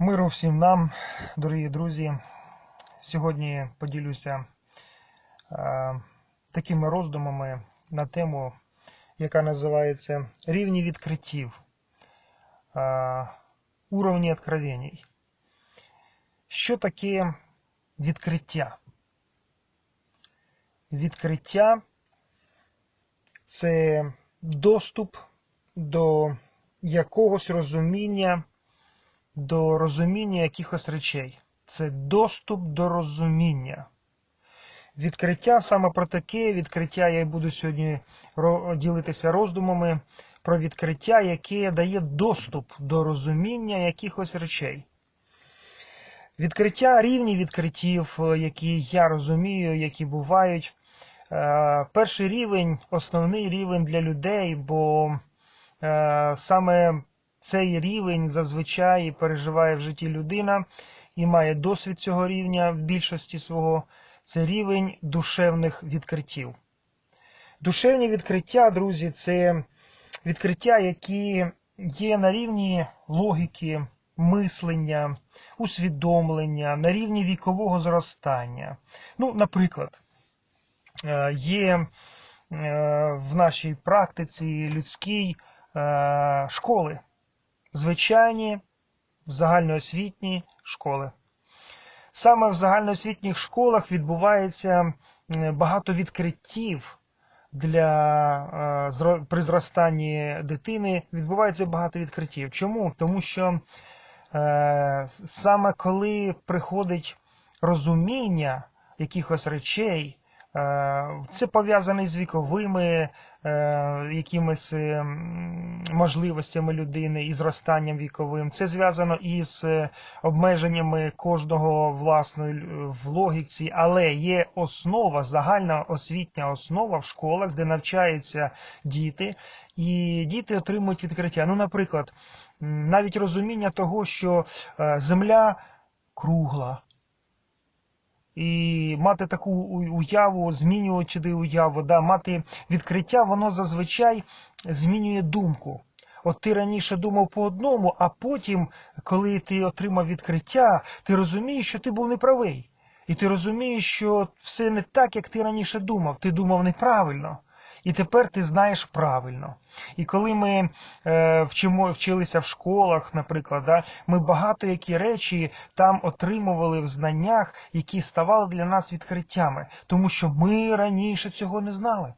Миру всім нам, дорогі друзі. Сьогодні поділюся е, такими роздумами на тему, яка називається Рівні відкриттів, е, уровні откровеній. Що таке відкриття? Відкриття це доступ до якогось розуміння до розуміння якихось речей. Це доступ до розуміння. Відкриття саме про таке відкриття я буду сьогодні ділитися роздумами про відкриття, яке дає доступ до розуміння якихось речей. Відкриття рівні відкриттів, е, які я розумію, які бувають. Е, Перший рівень основний рівень для людей, бо е, саме цей рівень зазвичай переживає в житті людина і має досвід цього рівня в більшості свого. Це рівень душевних відкриттів. Душевні відкриття, друзі, це відкриття, які є на рівні логіки, мислення, усвідомлення, на рівні вікового зростання. Ну, наприклад, е, є е, в нашій практиці людській е, школи звичайні загальноосвітні школи. Саме в загальноосвітніх школах відбувається багато відкриттів для е, при зростанні дитини. Відбувається багато відкриттів. Чому? Тому що е, саме коли приходить розуміння якихось речей, це пов'язане з віковими е, якимись е, можливостями людини і зростанням віковим. Це зв'язано із е, обмеженнями кожного власної в логіці, але є основа, загальна освітня основа в школах, де навчаються діти, і діти отримують відкриття. Ну, наприклад, навіть розуміння того, що е, земля кругла. І мати таку уяву, змінювати уяву, да, мати відкриття, воно зазвичай змінює думку. От ти раніше думав по одному, а потім, коли ти отримав відкриття, ти розумієш, що ти був неправий. І ти розумієш, що все не так, як ти раніше думав. Ти думав неправильно. І тепер ти знаєш правильно. І коли ми е, вчимо, вчилися в школах, наприклад, да, ми багато які речі там отримували в знаннях, які ставали для нас відкриттями, тому що ми раніше цього не знали.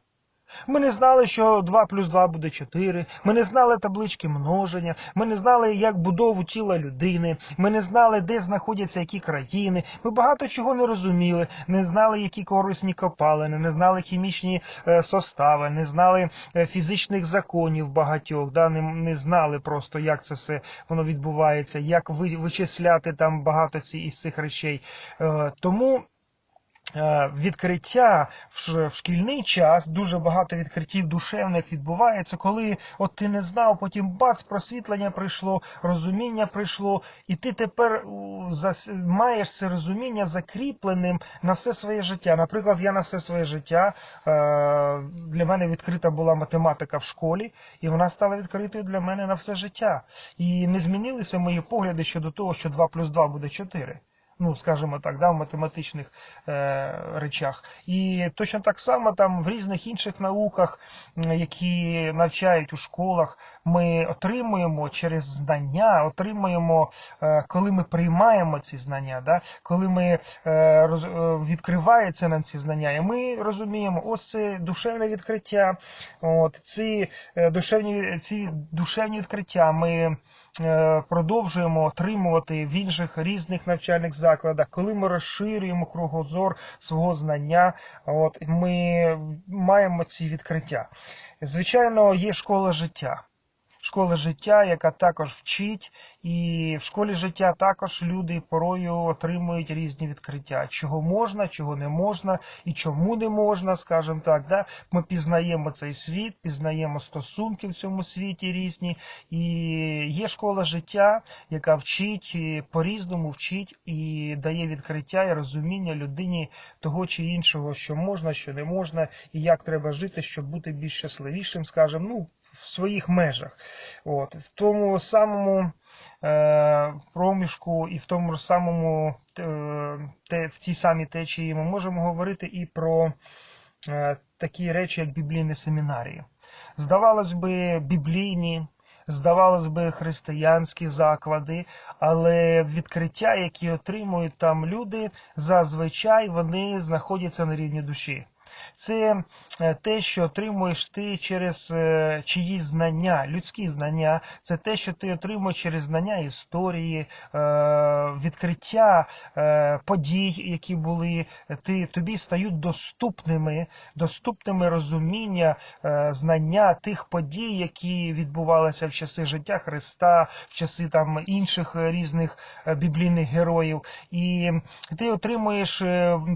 Ми не знали, що 2 плюс 2 буде 4, ми не знали таблички множення, ми не знали, як будову тіла людини, ми не знали, де знаходяться які країни, ми багато чого не розуміли, не знали, які корисні копалини, не знали хімічні е, состави, не знали е, фізичних законів багатьох, да, не, не знали просто, як це все воно відбувається, як ви, вичисляти там багато ці, із цих речей. Е, тому відкриття в шкільний час, дуже багато відкриттів душевних відбувається, коли от ти не знав, потім бац, просвітлення прийшло, розуміння прийшло, і ти тепер маєш це розуміння закріпленим на все своє життя. Наприклад, я на все своє життя е, для мене відкрита була математика в школі, і вона стала відкритою для мене на все життя. І не змінилися мої погляди щодо того, що 2 плюс 2 буде 4 ну, скажімо так, да, в математичних е, речах. І точно так само там в різних інших науках, які навчають у школах, ми отримуємо через знання, отримуємо, е, коли ми приймаємо ці знання, да, коли ми е, роз, е, відкриваються нам ці знання, і ми розуміємо, ось це душевне відкриття, от ці е, душевні, ці душевні відкриття ми продовжуємо отримувати в інших різних навчальних закладах, коли ми розширюємо кругозор свого знання, от ми маємо ці відкриття. Звичайно, є школа життя. Школа життя, яка також вчить, і в школі життя також люди порою отримують різні відкриття, чого можна, чого не можна, і чому не можна, скажімо так. Да? Ми пізнаємо цей світ, пізнаємо стосунки в цьому світі різні, і є школа життя, яка вчить по-різному вчить і дає відкриття і розуміння людині того чи іншого, що можна, що не можна, і як треба жити, щоб бути більш щасливішим, скажімо, ну, в своїх межах. От. В тому самому е, проміжку і в тому самому е, те, в тій самій течії ми можемо говорити і про е, такі речі, як біблійні семінарії. Здавалось би, біблійні, здавалось би, християнські заклади, але відкриття, які отримують там люди, зазвичай вони знаходяться на рівні душі. Це е, те, що отримуєш ти через е, чиїсь знання, людські знання, це те, що ти отримуєш через знання історії, е, відкриття подій, які були, ти, тобі стають доступними, доступними розуміння, знання тих подій, які відбувалися в часи життя Христа, в часи там інших різних біблійних героїв. І ти отримуєш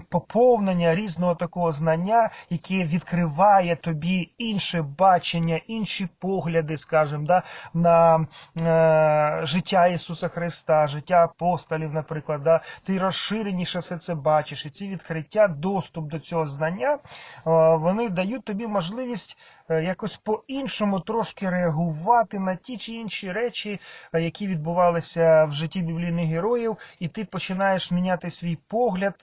поповнення різного такого знання, яке відкриває тобі інше бачення, інші погляди, скажімо, да, на е, життя Ісуса Христа, життя апостолів, наприклад. Да, Ти розширеніше все це бачиш. І ці відкриття, доступ до цього знання, е, вони дають тобі можливість е, якось по-іншому трошки реагувати на ті чи інші речі, е, які відбувалися в житті біблійних героїв, і ти починаєш міняти свій погляд,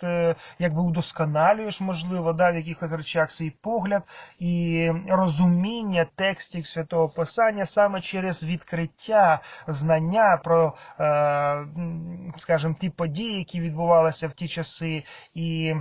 якби удосконалюєш, можливо, да, в якихось речах свій погляд і розуміння текстів святого Писання саме через відкриття знання про, е, скажімо, ті події, які відбувалися в ті часи, і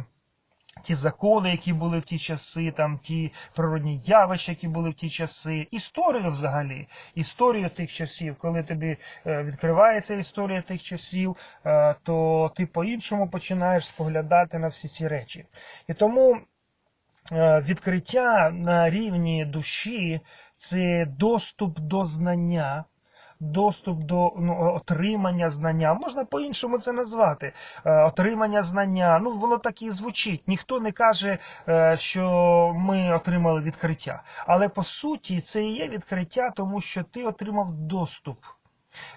Ті закони, які були в ті часи, там ті природні явища, які були в ті часи, історію взагалі, історію тих часів, коли тобі е, відкривається історія тих часів, е, то ти по-іншому починаєш споглядати на всі ці речі. І тому відкриття на рівні душі це доступ до знання. Доступ до ну, отримання знання, можна по-іншому це назвати. Е, отримання знання, ну воно так і звучить. Ніхто не каже, е, що ми отримали відкриття. Але по суті, це і є відкриття, тому що ти отримав доступ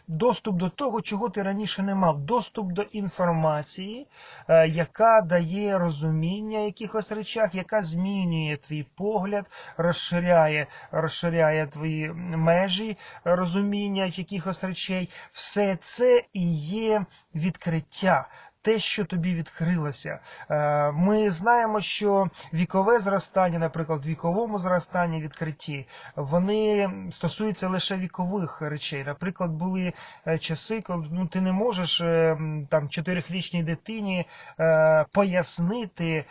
доступ до того, чого ти раніше не мав, доступ до інформації, е, яка дає розуміння якихось речах, яка змінює твій погляд, розширяє, розширяє твої межі розуміння якихось речей. Все це і є відкриття те, що тобі відкрилося. Е, ми знаємо, що вікове зростання, наприклад, віковому зростанні відкритті, вони стосуються лише вікових речей. Наприклад, були е, часи, коли ну, ти не можеш е, там чотирихрічній дитині пояснити,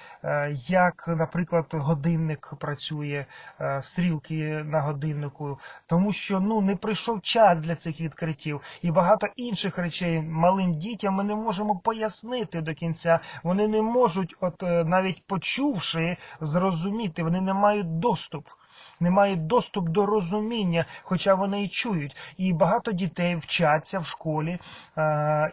як, наприклад, годинник працює, стрілки на годиннику, тому що ну не прийшов час для цих відкриттів і багато інших речей малим дітям ми не можемо пояснити пояснити до кінця. Вони не можуть, от е, навіть почувши, зрозуміти, вони не мають доступ не мають доступ до розуміння, хоча вони і чують. І багато дітей вчаться в школі,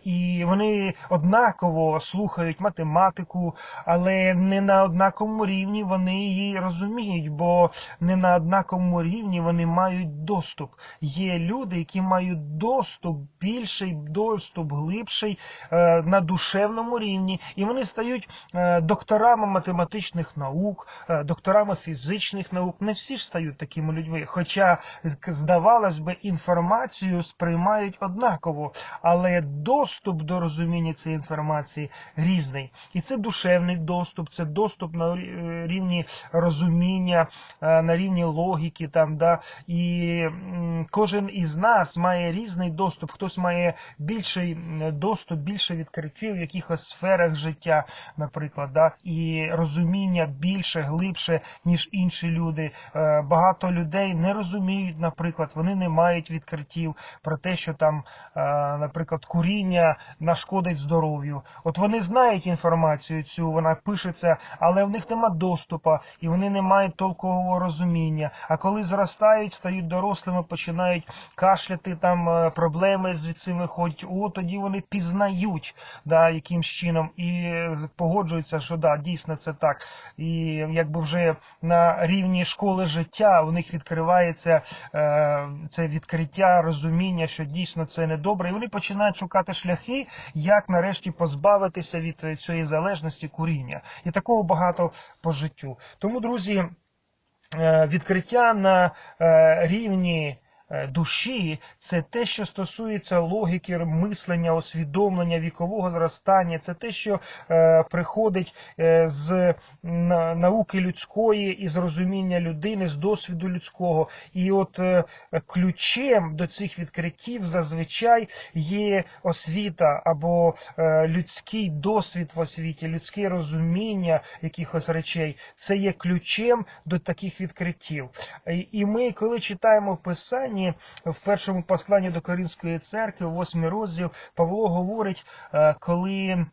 і вони однаково слухають математику, але не на однаковому рівні вони її розуміють, бо не на однаковому рівні вони мають доступ. Є люди, які мають доступ більший, доступ глибший е, на душевному рівні, і вони стають е, докторами математичних наук, е, докторами фізичних наук. Не всі ж стають такими людьми. Хоча, здавалось би, інформацію сприймають однаково, але доступ до розуміння цієї інформації різний. І це душевний доступ, це доступ на рівні розуміння, е, на рівні логіки. Там, да, І кожен із нас має різний доступ, хтось має більший доступ, більше відкриттів в якихось сферах життя, наприклад, да, і розуміння більше, глибше, ніж інші люди. Е, багато людей не розуміють, наприклад, вони не мають відкриттів про те, що там, е, наприклад, куріння нашкодить здоров'ю. От вони знають інформацію цю, вона пишеться, але в них нема доступу і вони не мають толкового розуміння. А коли зростають, стають дорослими, починають кашляти там е, проблеми звідси виходять, о, тоді вони пізнають да, якимсь чином і погоджуються, що да, дійсно це так. І якби вже на рівні школи життя життя, у них відкривається е, це відкриття, розуміння, що дійсно це не добре, і вони починають шукати шляхи, як нарешті позбавитися від цієї залежності куріння. І такого багато по життю. Тому, друзі, е, відкриття на е, рівні душі це те, що стосується логіки, мислення, усвідомлення, вікового зростання, це те, що е, приходить е, з науки людської і з розуміння людини, з досвіду людського. І от е, ключем до цих відкриттів зазвичай є освіта або е, людський досвід в освіті, людське розуміння якихось речей. Це є ключем до таких відкриттів. І- ми, коли читаємо в Писанні, в першому посланні до Коринської церкви, восьмий розділ, Павло говорить, е, коли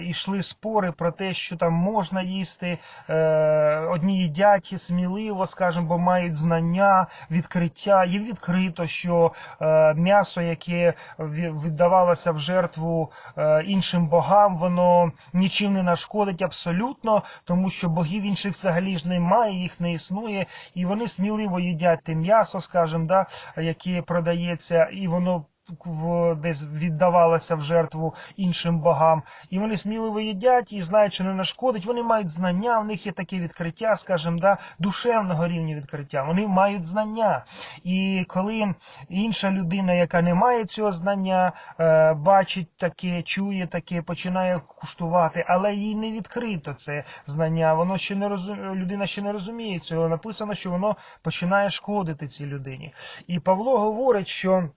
йшли спори про те, що там можна їсти, е, одні їдять сміливо, скажімо, бо мають знання, відкриття. Їм відкрито, що е, м'ясо, яке віддавалося в жертву е, іншим богам, воно нічим не нашкодить абсолютно, тому що богів інших взагалі ж немає, їх не існує, і вони сміливо їдять те м'ясо, скажімо, да, яке продається, і воно в десь віддавалося в жертву іншим богам, і вони сміливо їдять і знають, що не нашкодить. Вони мають знання, в них є таке відкриття, скажімо, да, душевного рівня відкриття. Вони мають знання. І коли інша людина, яка не має цього знання, е, бачить таке, чує таке, починає куштувати, але їй не відкрито це знання. Воно ще не розум... людина ще не розуміє цього. Написано, що воно починає шкодити цій людині. І Павло говорить, що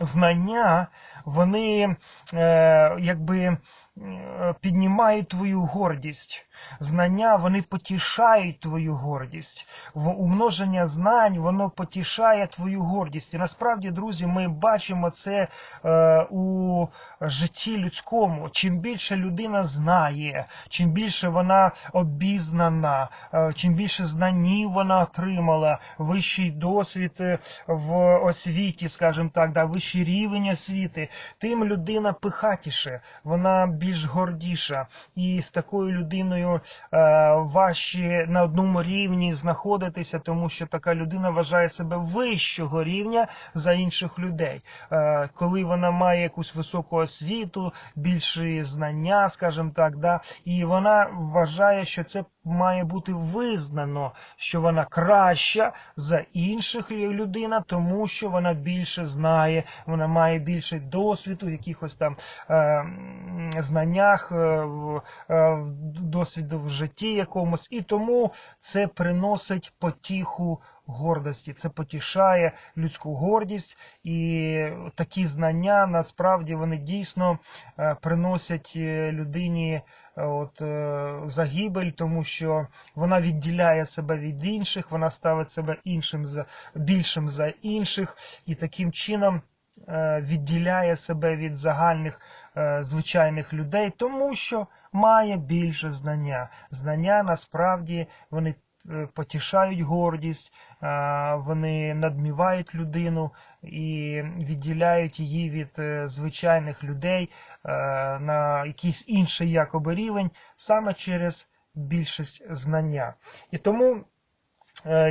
знання, вони е, якби е, піднімають твою гордість. Знання вони потішають твою гордість. Умноження знань воно потішає твою гордість. І насправді, друзі, ми бачимо це е, у житті людському. Чим більше людина знає, чим більше вона обізнана, е, чим більше знанів вона отримала, вищий досвід е, в освіті, скажімо так, да, вищий рівень освіти, тим людина пихатіше, вона більш гордіша. І з такою людиною е, важче на одному рівні знаходитися, тому що така людина вважає себе вищого рівня за інших людей. Е, коли вона має якусь високу освіту, більші знання, скажімо так, да, і вона вважає, що це має бути визнано, що вона краща за інших людина, тому що вона більше знає, вона має більше досвіду, якихось там е, знаннях, е, е, в досвіду в житті якомусь, і тому це приносить потіху гордості, це потішає людську гордість, і такі знання насправді вони дійсно е, приносять е, людині е, от, загибель, тому що вона відділяє себе від інших, вона ставить себе іншим за більшим за інших, і таким чином відділяє себе від загальних е, звичайних людей, тому що має більше знання. Знання насправді вони е, потішають гордість, е, вони надмівають людину і відділяють її від е, звичайних людей е, на якийсь інший якоби рівень саме через більшість знання. І тому е,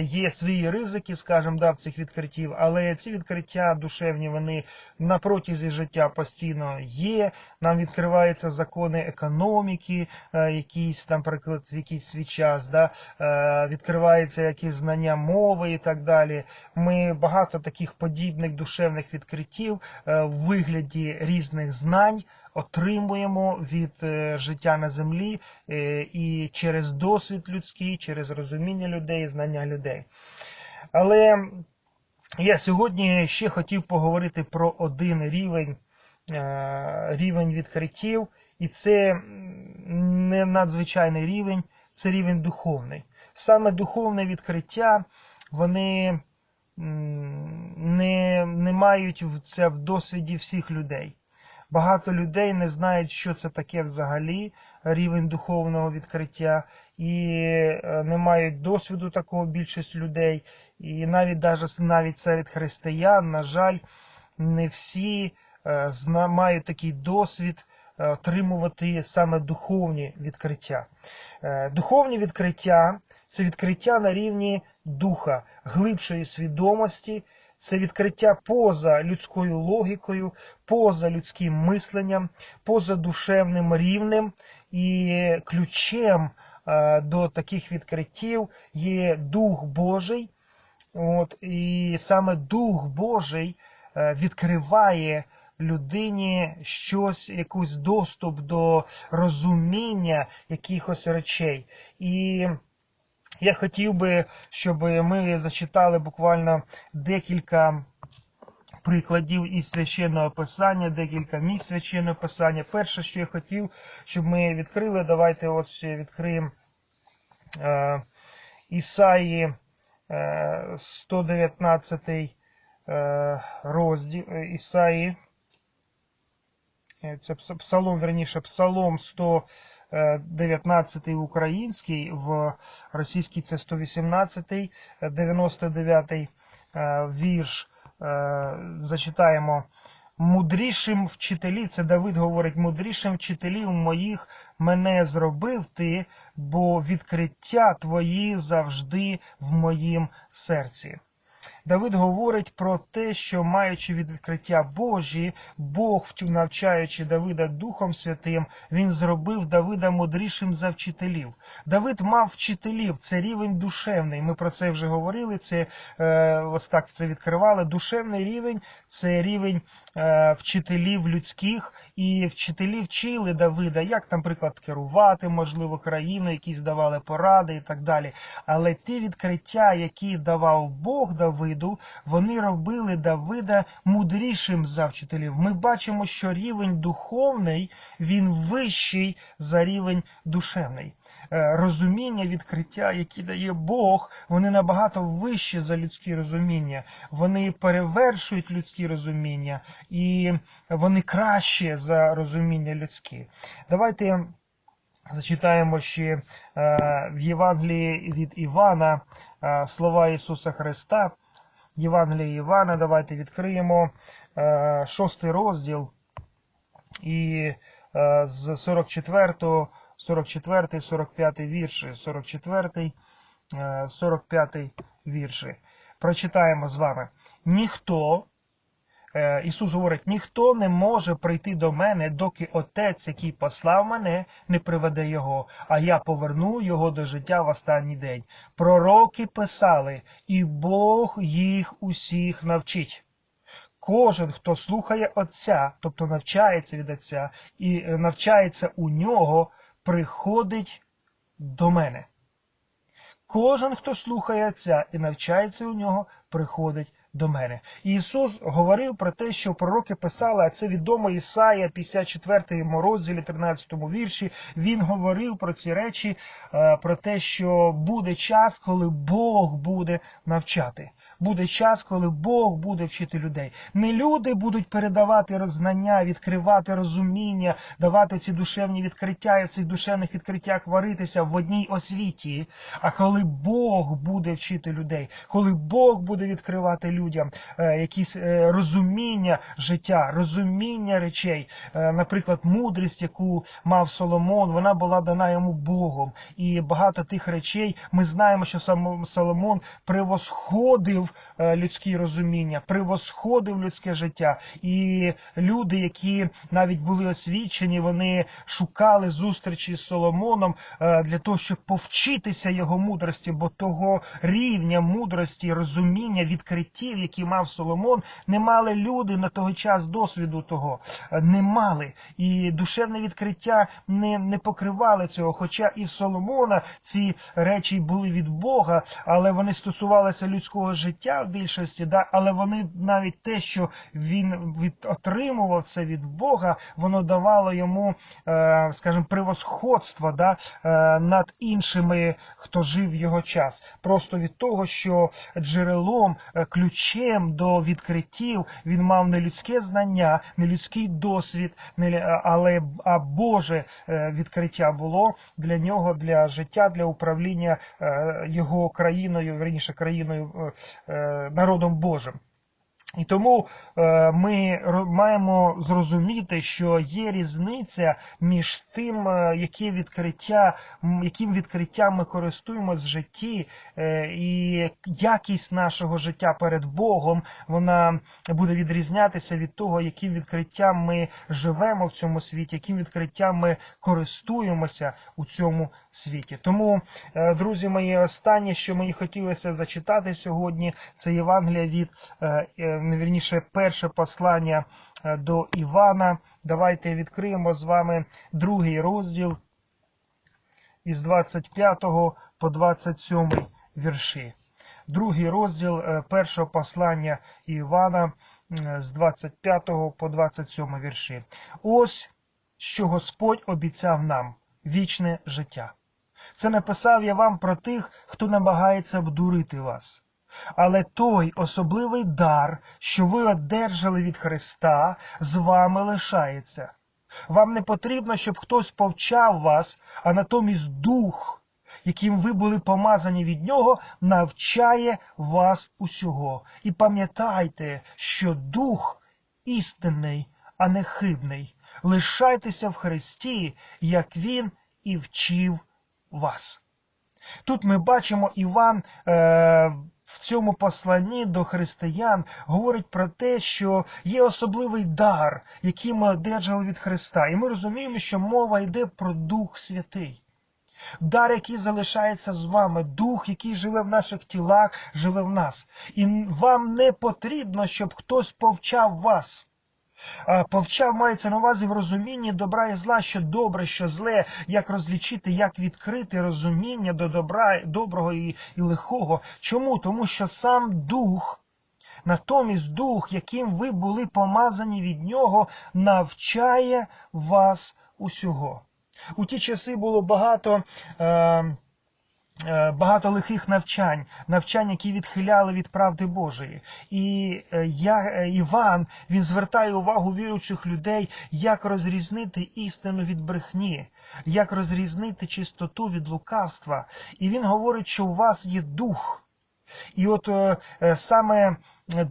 є свої ризики, скажімо, да, в цих відкриттів, але ці відкриття душевні вони на протязі життя постійно є. Нам відкриваються закони економіки, е, якісь там, приклад, в якийсь свій час, да, е, відкриваються якісь знання мови і так далі. Ми багато таких подібних душевних відкриттів е, в вигляді різних знань отримуємо від е, життя на землі е, і через досвід людський, через розуміння людей, знання людей. Але я сьогодні ще хотів поговорити про один рівень, е, рівень відкриттів, і це не надзвичайний рівень, це рівень духовний. Саме духовне відкриття, вони не, не мають це в досвіді всіх людей. Багато людей не знають, що це таке взагалі рівень духовного відкриття, і е, не мають досвіду такого більшість людей. І навіть навіть серед християн, на жаль, не всі е, мають такий досвід е, отримувати саме духовні відкриття. Духовні відкриття це відкриття на рівні духа, глибшої свідомості, це відкриття поза людською логікою, поза людським мисленням, поза душевним рівнем і ключем до таких відкриттів є Дух Божий От, І саме Дух Божий е, відкриває людині щось, якийсь доступ до розуміння якихось речей. І я хотів би, щоб ми зачитали буквально декілька прикладів із священного писання, декілька місць священного писання. Перше, що я хотів, щоб ми відкрили, давайте ось відкриємо е, Ісаї е, 119 е, розділ е, Ісаї. Е, Це псалом, верніше, псалом 119 український, в російській це 118, 99 е, вірш. Е, Зачитаємо. Мудрішим вчителів, це Давид говорить, мудрішим вчителів моїх мене зробив ти, бо відкриття твої завжди в моїм серці. Давид говорить про те, що маючи відкриття Божі, Бог, навчаючи Давида Духом Святим, він зробив Давида мудрішим за вчителів. Давид мав вчителів, це рівень душевний. Ми про це вже говорили. Це е, ось так це відкривали. Душевний рівень це рівень е, вчителів людських, і вчителі вчили Давида, як, наприклад, керувати, можливо, країною, якісь давали поради і так далі. Але ті відкриття, які давав Бог Давиду, вони робили Давида мудрішим за вчителів. Ми бачимо, що рівень духовний він вищий за рівень душевний. Е, Розуміння, відкриття, які дає Бог, вони набагато вищі за людські розуміння. Вони перевершують людські розуміння і вони краще за розуміння людські. Давайте Зачитаємо ще е, в Євангелії від Івана е, слова Ісуса Христа. Євангеліє Івана, давайте відкриємо е, шостий розділ і е, з 44, 44, 45 вірші, 44, е, 45 вірші. Прочитаємо з вами. Ніхто, Е, Ісус говорить, ніхто не може прийти до мене, доки Отець, який послав мене, не приведе його, а я поверну його до життя в останній день. Пророки писали, і Бог їх усіх навчить. Кожен, хто слухає Отця, тобто навчається від Отця, і е, навчається у нього, приходить до мене. Кожен, хто слухає Отця і навчається у нього, приходить до мене. Ісус говорив про те, що пророки писали, а це відомо Ісая, 54 розділі, 13 вірші. Він говорив про ці речі, е, про те, що буде час, коли Бог буде навчати. Буде час, коли Бог буде вчити людей. Не люди будуть передавати рознання, відкривати розуміння, давати ці душевні відкриття і в цих душевних відкриттях варитися в одній освіті. А коли Бог буде вчити людей, коли Бог буде відкривати людям е, якісь е, розуміння життя, розуміння речей, Е, наприклад, мудрість, яку мав Соломон, вона була дана йому Богом. І багато тих речей ми знаємо, що сам Соломон превосходив людські розуміння, превосходив людське життя. І люди, які навіть були освічені, вони шукали зустрічі з Соломоном для того, щоб повчитися його мудрості, бо того рівня мудрості, розуміння, відкриттів, які мав Соломон, не мали люди на той час досвіду того. Е, Не мали. І душевне відкриття не, не покривали цього. Хоча і в Соломона ці речі були від Бога, але вони стосувалися людського життя в більшості, да? але вони навіть те, що він від, отримував це від Бога, воно давало йому, е, скажімо, превосходство да? е, над іншими, хто жив в його час. Просто від того, що джерелом, е, ключем до відкриттів він мав не людське знання, не людський досвід, не, але а Боже е, відкриття було для нього, для життя, для управління е, його країною, верніше країною, е, народом Божим. І тому е, ми маємо зрозуміти, що є різниця між тим, е, яке відкриття, яким відкриттям ми користуємось в житті, е, і якість нашого життя перед Богом вона буде відрізнятися від того, яким відкриттям ми живемо в цьому світі, яким відкриттям ми користуємося у цьому світі. Тому, друзі мої, останнє, що мені хотілося зачитати сьогодні, це Євангелія від вірніше, перше послання е, до Івана. Давайте відкриємо з вами другий розділ із 25 по 27 вірші. Другий розділ е, першого послання Івана е, з 25 по 27 вірші. Ось що Господь обіцяв нам вічне життя. Це написав я вам про тих, хто намагається обдурити вас. Але той особливий дар, що ви одержали від Христа, з вами лишається. Вам не потрібно, щоб хтось повчав вас, а натомість Дух, яким ви були помазані від Нього, навчає вас усього. І пам'ятайте, що Дух істинний, а не хибний. Лишайтеся в Христі, як Він і вчив вас. Тут ми бачимо Іван е, в цьому посланні до християн говорить про те, що є особливий дар, який ми одержали від Христа. І ми розуміємо, що мова йде про Дух Святий. Дар, який залишається з вами, дух, який живе в наших тілах, живе в нас. І вам не потрібно, щоб хтось повчав вас. А, Повчав мається на увазі в розумінні добра і зла, що добре, що зле, як розлічити, як відкрити розуміння до добра, доброго і, і лихого. Чому? Тому що сам дух, натомість дух, яким ви були помазані від нього, навчає вас усього. У ті часи було багато. Е, Е, багато лихих навчань, навчань, які відхиляли від правди Божої. І е, я, е, Іван він звертає увагу віруючих людей, як розрізнити істину від брехні, як розрізнити чистоту від лукавства. І він говорить, що у вас є дух. І от е, е, саме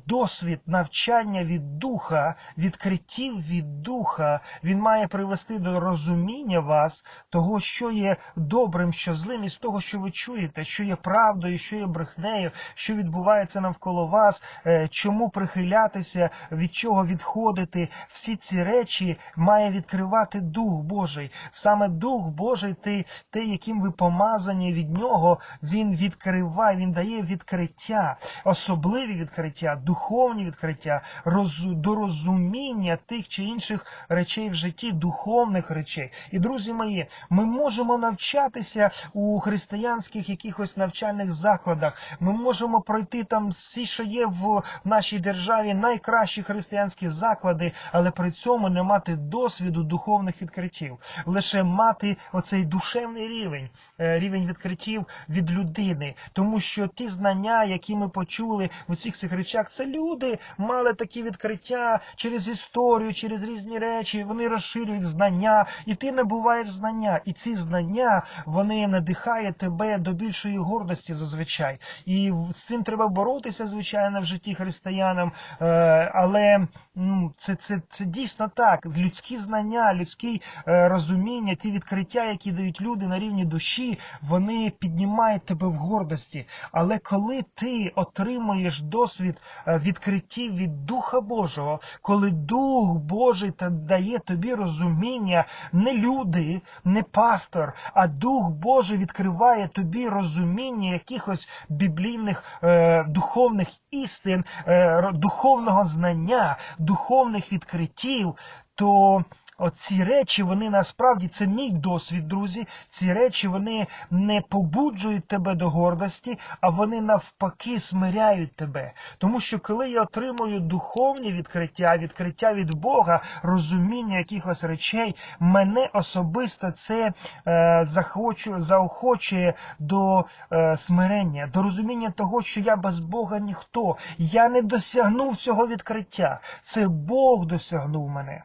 досвід навчання від духа, відкриттів від духа, він має привести до розуміння вас того, що є добрим, що злим, і з того, що ви чуєте, що є правдою, що є брехнею, що відбувається навколо вас, е, чому прихилятися, від чого відходити. Всі ці речі має відкривати Дух Божий. Саме Дух Божий, той, той, яким ви помазані від нього, він відкриває, він дає відкриття, особливі відкриття духовні відкриття, роз, до розуміння тих чи інших речей в житті, духовних речей. І, друзі мої, ми можемо навчатися у християнських якихось навчальних закладах. Ми можемо пройти там всі, що є в нашій державі, найкращі християнські заклади, але при цьому не мати досвіду духовних відкриттів, лише мати оцей душевний рівень, е, рівень відкриттів від людини, тому що ті знання, які ми почули в усіх цих речах, це люди мали такі відкриття через історію, через різні речі. Вони розширюють знання, і ти набуваєш знання. І ці знання вони надихають тебе до більшої гордості зазвичай. І з цим треба боротися, звичайно, в житті християнам. Е, але ну, це, це, це дійсно так. Людські знання, людське розуміння, ті відкриття, які дають люди на рівні душі, вони піднімають тебе в гордості. Але коли ти отримуєш досвід відкриттів від Духа Божого, коли Дух Божий дає тобі розуміння, не люди, не пастор, а Дух Божий відкриває тобі розуміння якихось біблійних е, духовних істин, е, духовного знання, духовних відкриттів, то Оці речі, вони насправді це мій досвід, друзі. Ці речі вони не побуджують тебе до гордості, а вони навпаки смиряють тебе. Тому що коли я отримую духовні відкриття, відкриття від Бога, розуміння якихось речей, мене особисто це е, захочу, заохочує до е, смирення, до розуміння того, що я без Бога ніхто. Я не досягнув цього відкриття. Це Бог досягнув мене.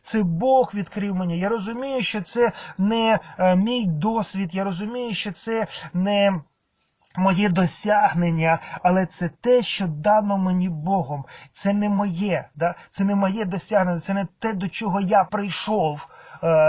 Це Бог відкрив мені. Я розумію, що це не е, мій досвід. Я розумію, що це не моє досягнення, але це те, що дано мені Богом. Це не моє, да? це не моє досягнення, це не те, до чого я прийшов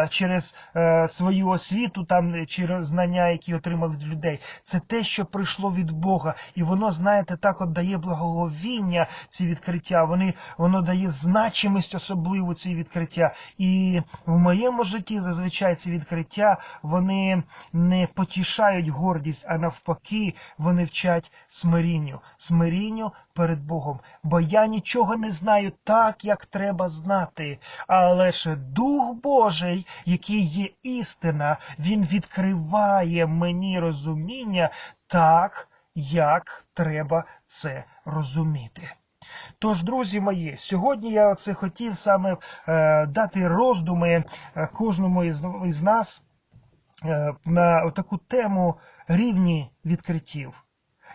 через е, свою освіту, там через знання, які отримав від людей. Це те, що прийшло від Бога, і воно, знаєте, так от дає благоговіння ці відкриття. Вони воно дає значимість особливу ці відкриття. І в моєму житті зазвичай ці відкриття вони не потішають гордість, а навпаки, вони вчать смирінню, смирінню перед Богом. Бо я нічого не знаю так, як треба знати. Але ж Дух Божий, який є істина, він відкриває мені розуміння так, як треба це розуміти. Тож, друзі мої, сьогодні я це хотів саме е, дати роздуми е, кожному із, із нас е, на таку тему рівні відкриттів.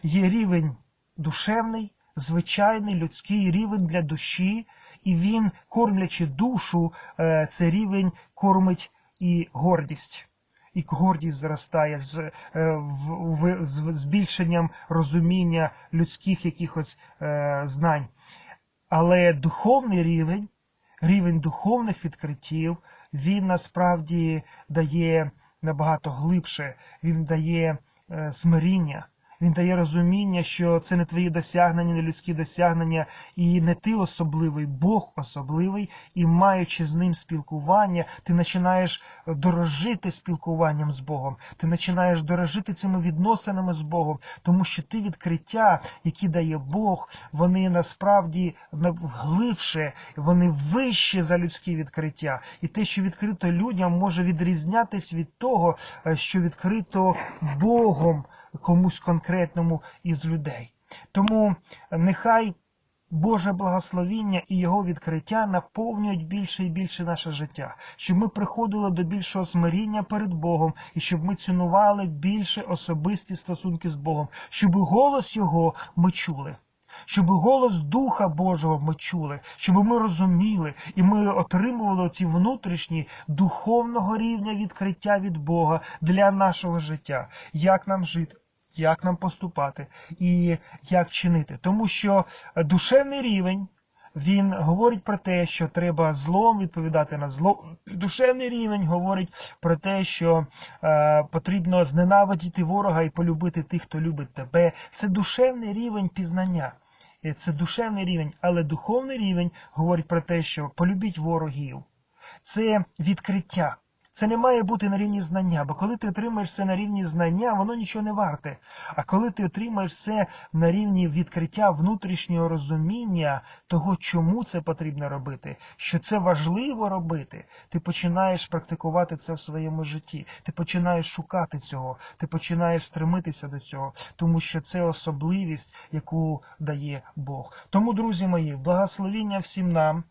Є рівень душевний, звичайний людський рівень для душі, і він, кормлячи душу, е, це рівень кормить і гордість. І гордість зростає з, е, в, з збільшенням розуміння людських якихось е, знань. Але духовний рівень, рівень духовних відкриттів, він насправді дає набагато глибше, він дає е, смиріння. Він дає розуміння, що це не твої досягнення, не людські досягнення, і не ти особливий, Бог особливий, і маючи з ним спілкування, ти починаєш дорожити спілкуванням з Богом, ти починаєш дорожити цими відносинами з Богом, тому що ти відкриття, які дає Бог, вони насправді глибше, вони вище за людські відкриття. І те, що відкрито людям, може відрізнятись від того, що відкрито Богом комусь конкретному із людей. Тому нехай Боже благословіння і Його відкриття наповнюють більше і більше наше життя, щоб ми приходили до більшого смиріння перед Богом і щоб ми цінували більше особисті стосунки з Богом, щоб голос Його ми чули. Щоб голос Духа Божого ми чули, щоб ми розуміли і ми отримували ці внутрішні духовного рівня відкриття від Бога для нашого життя, як нам жити, як нам поступати і як чинити. Тому що душевний рівень. Він говорить про те, що треба злом відповідати на зло. Душевний рівень говорить про те, що е, потрібно зненавидіти ворога і полюбити тих, хто любить тебе. Це душевний рівень пізнання. Це душевний рівень, але духовний рівень говорить про те, що полюбіть ворогів. Це відкриття. Це не має бути на рівні знання, бо коли ти отримаєш це на рівні знання, воно нічого не варте. А коли ти отримаєш це на рівні відкриття внутрішнього розуміння того, чому це потрібно робити, що це важливо робити, ти починаєш практикувати це в своєму житті. Ти починаєш шукати цього, ти починаєш стремитися до цього, тому що це особливість, яку дає Бог. Тому, друзі мої, благословіння всім нам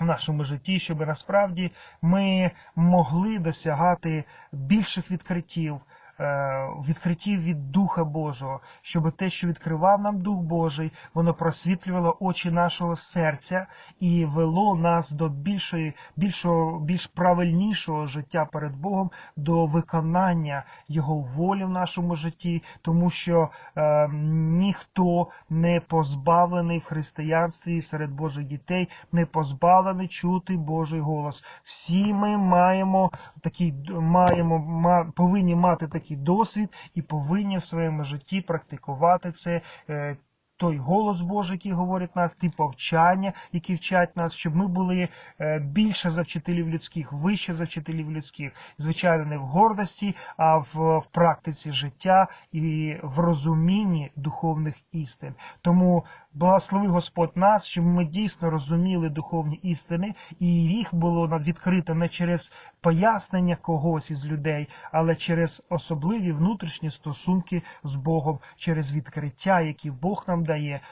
в нашому житті, щоб насправді ми могли досягати більших відкриттів. Е, відкриттів від Духа Божого, щоб те, що відкривав нам Дух Божий, воно просвітлювало очі нашого серця і вело нас до більшої, більшого, більш правильнішого життя перед Богом, до виконання Його волі в нашому житті, тому що е, ніхто не позбавлений в християнстві серед Божих дітей, не позбавлений чути Божий голос. Всі ми маємо такий, маємо, ма, повинні мати такий досвід і повинні в своєму житті практикувати це. Той голос Божий, який говорить нас, ті повчання, які вчать нас, щоб ми були е, більше за вчителів людських, вище за вчителів людських, звичайно, не в гордості, а в, в практиці життя і в розумінні духовних істин. Тому благослови Господь нас, щоб ми дійсно розуміли духовні істини, і їх було відкрито не через пояснення когось із людей, але через особливі внутрішні стосунки з Богом, через відкриття, які Бог нам дає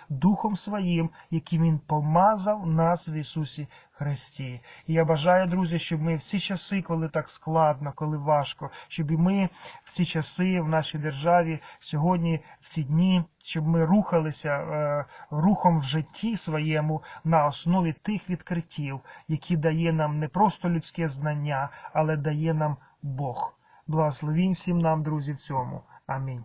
Духом Своїм, яким Він помазав нас в Ісусі Христі. І я бажаю, друзі, щоб ми всі часи, коли так складно, коли важко, щоб і ми всі часи в нашій державі сьогодні, всі дні, щоб ми рухалися е, рухом в житті своєму на основі тих відкриттів, які дає нам не просто людське знання, але дає нам Бог. Благословінь всім нам, друзі, в цьому. Амінь.